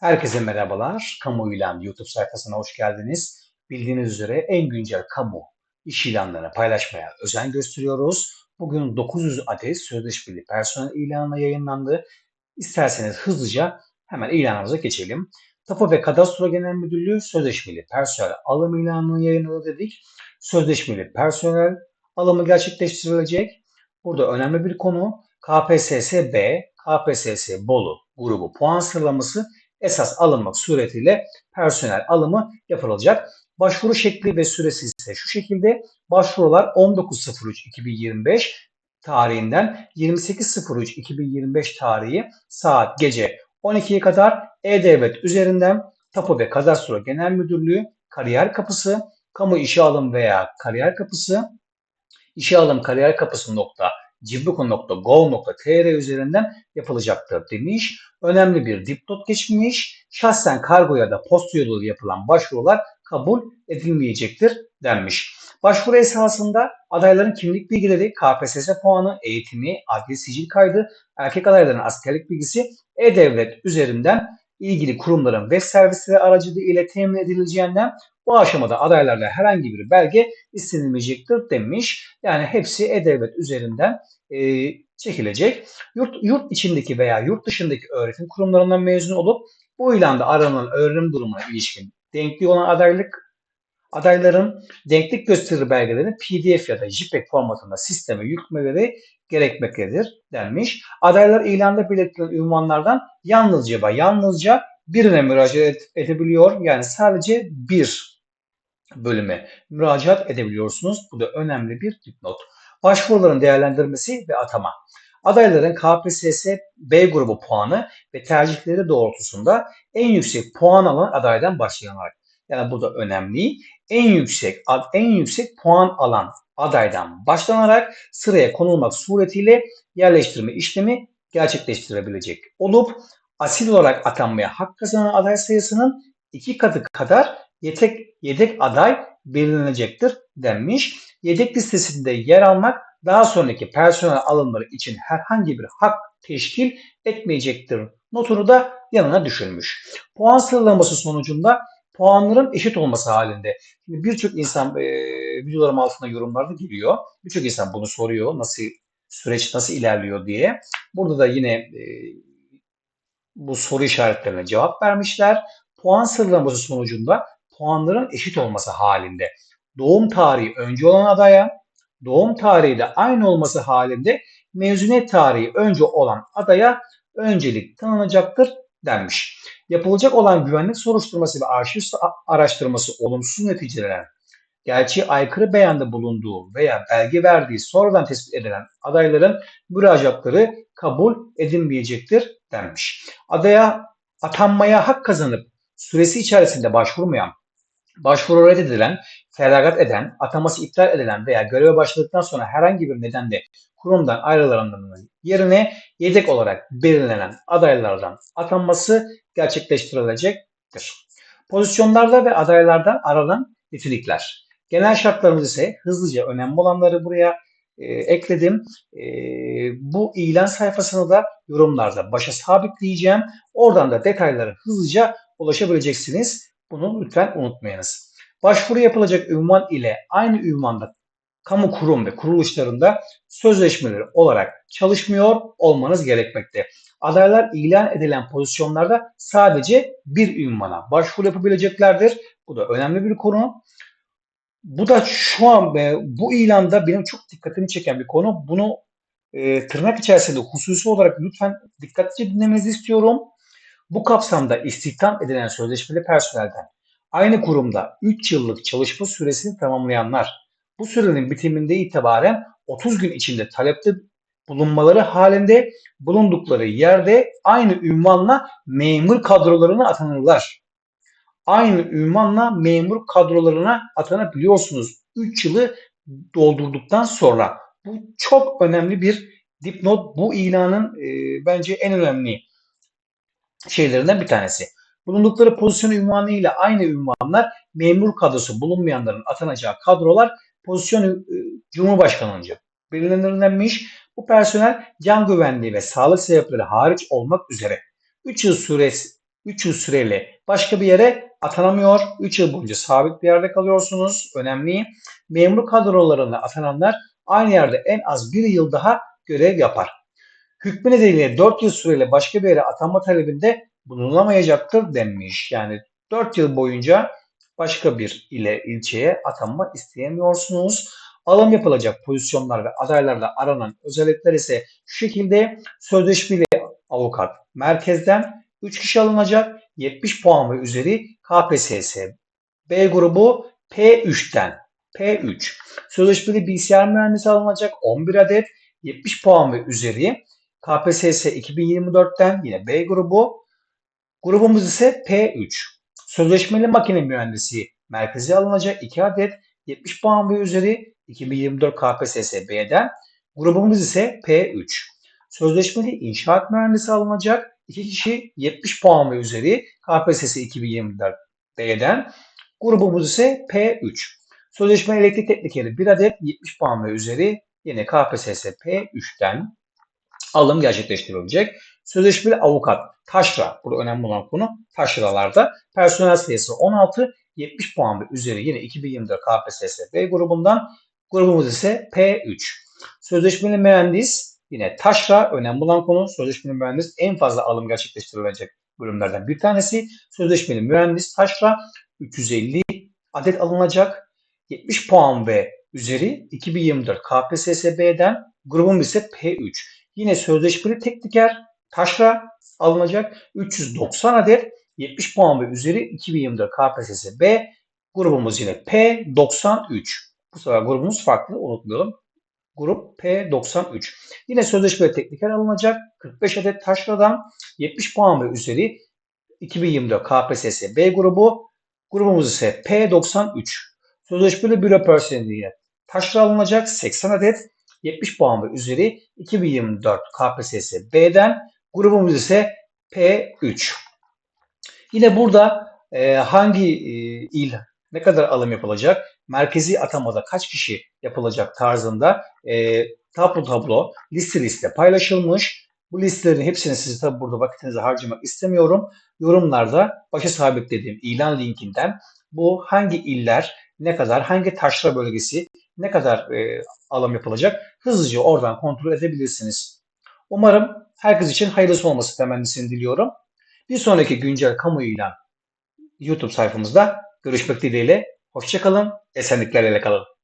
Herkese merhabalar. Kamu İlan YouTube sayfasına hoş geldiniz. Bildiğiniz üzere en güncel kamu iş ilanlarını paylaşmaya özen gösteriyoruz. Bugün 900 adet sözleşmeli personel ilanı yayınlandı. İsterseniz hızlıca hemen ilanımıza geçelim. Tapu ve Kadastro Genel Müdürlüğü sözleşmeli personel alım ilanını yayınladı dedik. Sözleşmeli personel alımı gerçekleştirilecek. Burada önemli bir konu KPSS B, KPSS Bolu grubu puan sıralaması esas alınmak suretiyle personel alımı yapılacak. Başvuru şekli ve süresi ise şu şekilde. Başvurular 19.03.2025 tarihinden 28.03.2025 tarihi saat gece 12'ye kadar E-Devlet üzerinden Tapu ve Kadastro Genel Müdürlüğü Kariyer Kapısı, Kamu İşe Alım veya Kariyer Kapısı, İşe Alım Kariyer Kapısı nokta cibukun.gov.tr üzerinden yapılacaktır demiş. Önemli bir dipnot geçmiş. Şahsen kargo ya da posta yoluyla yapılan başvurular kabul edilmeyecektir denmiş. Başvuru esasında adayların kimlik bilgileri, KPSS puanı, eğitimi, adli sicil kaydı, erkek adayların askerlik bilgisi e-devlet üzerinden ilgili kurumların web servisleri aracılığıyla temin edileceğinden bu aşamada adaylarla herhangi bir belge istenilmeyecektir demiş. Yani hepsi e-devlet üzerinden e, çekilecek. Yurt, yurt içindeki veya yurt dışındaki öğretim kurumlarından mezun olup bu ilanda aranan öğrenim durumuna ilişkin denkli olan adaylık adayların denklik gösterir belgelerini PDF ya da JPEG formatında sisteme yüklemeleri gerekmektedir denmiş. Adaylar ilanda belirtilen ünvanlardan yalnızca ve yalnızca birine müracaat edebiliyor. Yani sadece bir bölüme müracaat edebiliyorsunuz. Bu da önemli bir dipnot. Başvuruların değerlendirmesi ve atama. Adayların KPSS B grubu puanı ve tercihleri doğrultusunda en yüksek puan alan adaydan başlayarak. Yani bu da önemli. En yüksek en yüksek puan alan adaydan başlanarak sıraya konulmak suretiyle yerleştirme işlemi gerçekleştirebilecek olup asil olarak atanmaya hak kazanan aday sayısının iki katı kadar yedek, yedek aday belirlenecektir denmiş. Yedek listesinde yer almak daha sonraki personel alımları için herhangi bir hak teşkil etmeyecektir. Notunu da yanına düşürmüş. Puan sıralaması sonucunda puanların eşit olması halinde. Şimdi birçok insan e, videolarım altında yorumlarda geliyor. Birçok insan bunu soruyor. Nasıl süreç nasıl ilerliyor diye. Burada da yine e, bu soru işaretlerine cevap vermişler. Puan sıralaması sonucunda puanların eşit olması halinde doğum tarihi önce olan adaya, doğum tarihi de aynı olması halinde mezuniyet tarihi önce olan adaya öncelik tanınacaktır denmiş. Yapılacak olan güvenlik soruşturması ve arşiv araştırması olumsuz neticelenen, gerçeğe aykırı beyanda bulunduğu veya belge verdiği sonradan tespit edilen adayların müracaatları kabul edilmeyecektir denmiş. Adaya atanmaya hak kazanıp süresi içerisinde başvurmayan, başvuru reddedilen, feragat eden, ataması iptal edilen veya göreve başladıktan sonra herhangi bir nedenle kurumdan ayrılanların yerine yedek olarak belirlenen adaylardan atanması gerçekleştirilecektir. Pozisyonlarda ve adaylardan aranan nitelikler. Genel şartlarımız ise hızlıca önemli olanları buraya e, ekledim. E, bu ilan sayfasını da yorumlarda başa sabitleyeceğim. Oradan da detaylara hızlıca ulaşabileceksiniz. Bunu lütfen unutmayınız. Başvuru yapılacak ünvan ile aynı ünvanda kamu kurum ve kuruluşlarında sözleşmeleri olarak çalışmıyor olmanız gerekmekte. Adaylar ilan edilen pozisyonlarda sadece bir ünvana başvuru yapabileceklerdir. Bu da önemli bir konu. Bu da şu an e, bu ilanda benim çok dikkatimi çeken bir konu. Bunu e, tırnak içerisinde hususi olarak lütfen dikkatlice dinlemenizi istiyorum. Bu kapsamda istihdam edilen sözleşmeli personelden aynı kurumda 3 yıllık çalışma süresini tamamlayanlar bu sürenin bitiminde itibaren 30 gün içinde talepte bulunmaları halinde bulundukları yerde aynı ünvanla memur kadrolarına atanırlar. Aynı ünvanla memur kadrolarına atanabiliyorsunuz 3 yılı doldurduktan sonra. Bu çok önemli bir dipnot. Bu ilanın e, bence en önemli şeylerinden bir tanesi. Bulundukları pozisyon ünvanı ile aynı ünvanlar memur kadrosu bulunmayanların atanacağı kadrolar pozisyon e, Cumhurbaşkanı'nca belirlenirlenmiş. Bu personel can güvenliği ve sağlık sebepleri hariç olmak üzere 3 yıl süresi 3 yıl süreyle başka bir yere atanamıyor. 3 yıl boyunca sabit bir yerde kalıyorsunuz. Önemli. Memur kadrolarına atananlar aynı yerde en az bir yıl daha görev yapar. Hükmü nedeniyle 4 yıl süreyle başka bir yere atanma talebinde bulunulamayacaktır denmiş. Yani 4 yıl boyunca başka bir ile ilçeye atanma isteyemiyorsunuz. Alım yapılacak pozisyonlar ve adaylarla aranan özellikler ise şu şekilde. Sözleşmeli avukat merkezden 3 kişi alınacak. 70 puan ve üzeri KPSS B grubu P3'ten P3 sözleşmeli bilgisayar mühendisi alınacak 11 adet. 70 puan ve üzeri KPSS 2024'ten yine B grubu. Grubumuz ise P3 sözleşmeli makine mühendisi merkeze alınacak 2 adet 70 puan ve üzeri 2024 KPSS B'den grubumuz ise P3 Sözleşmeli inşaat mühendisi alınacak 2 kişi 70 puan ve üzeri KPSS 2024 B'den. Grubumuz ise P3. Sözleşmeli elektrik teknikeri 1 adet 70 puan ve üzeri yine KPSS P3'ten alım gerçekleştirilecek. Sözleşmeli avukat taşra, burada önemli olan konu taşralarda personel sayısı 16, 70 puan ve üzeri yine 2024 KPSS B grubundan. Grubumuz ise P3. Sözleşmeli mühendis Yine taşra önemli olan konu sözleşmeli mühendis en fazla alım gerçekleştirilecek bölümlerden bir tanesi. Sözleşmeli mühendis taşra 350 adet alınacak. 70 puan ve üzeri 2024 KPSSB'den grubum ise P3. Yine sözleşmeli tekniker taşra alınacak 390 adet 70 puan ve üzeri 2024 KPSS B grubumuz yine P93. Bu sefer grubumuz farklı unutmayalım. Grup P93. Yine sözleşme tekniker alınacak. 45 adet taşradan 70 puan ve üzeri 2024 KPSS B grubu. Grubumuz ise P93. Sözleşmeli büro personeliyle taşra alınacak 80 adet 70 puan ve üzeri 2024 KPSS B'den grubumuz ise P3. Yine burada e, hangi e, il ne kadar alım yapılacak, merkezi atamada kaç kişi yapılacak tarzında e, tablo tablo liste liste paylaşılmış. Bu listelerin hepsini size tabi burada vakitinizi harcamak istemiyorum. Yorumlarda başa sabitlediğim ilan linkinden bu hangi iller ne kadar, hangi taşra bölgesi ne kadar e, alım yapılacak hızlıca oradan kontrol edebilirsiniz. Umarım herkes için hayırlısı olması temennisini diliyorum. Bir sonraki güncel kamu ilan YouTube sayfamızda görüşmek dileğiyle. Hoşçakalın, esenliklerle kalın.